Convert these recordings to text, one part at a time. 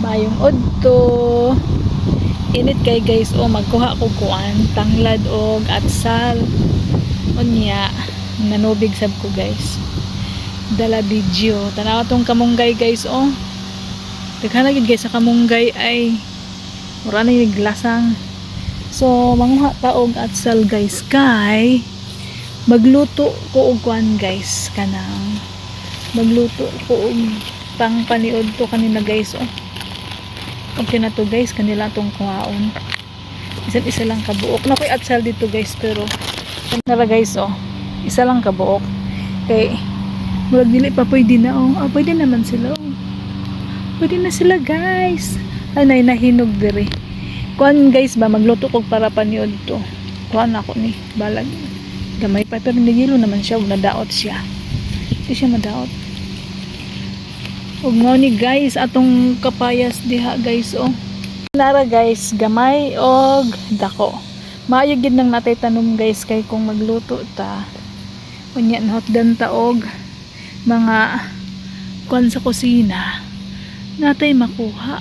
Mayong odto. Init kay guys o magkuha ko kuan tanglad og atsal. Unya nanubig sab ko guys. Dala video. Tanawa tong kamunggay guys o. Daghan na guys sa kamunggay ay mura na yung lasang. So manguha ta og atsal guys kay magluto ko og kuan guys kanang magluto ko og pang paniod to kanina guys oh okay na to guys. Kanila tong kuhaon. Isa't isa lang kabuok. Na ko'y atsal dito guys pero nara guys oh. Isa lang kabuok. Kay murag dili pa pwede na oh. Ah, pwede naman sila oh. Pwede na sila guys. Anay nahinog diri. Kuan guys ba magluto kog para paniod to kuan ako ni balag. Gamay pa pero nagilo naman siya ug nadaot siya. Di siya madaot ug ni guys atong kapayas diha guys oh. Nara guys gamay og dako. Maayo gid nang natay tanom guys kay kung magluto ta. Unya nahotdan ta og mga kuan sa kusina. Natay makuha.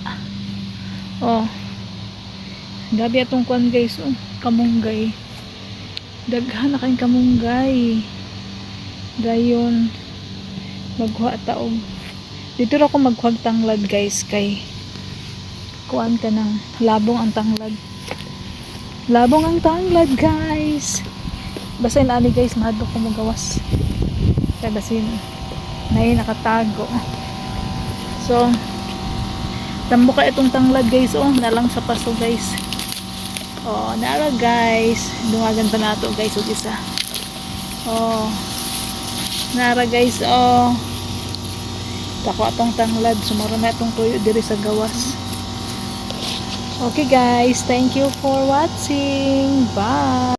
Oh. Gabi atong kuan guys, oh, kamunggay. Daghan na kayong kamunggay. Dayon. Maghuha taog. Dito ra ko maghuwag tanglad guys kay kuan ka ng labong ang tanglad. Labong ang tanglad guys. Basin ani guys, mahadlo ko magawas. Kaya basin nay nakatago. So, Tambo ka itong tanglad guys oh, nalang sa paso guys. Oh, nara guys. Dungagan pa nato guys og isa. Oh. Nara guys oh. Tako atong tanglad, sumara na itong tuyo diri sa gawas. Okay guys, thank you for watching. Bye.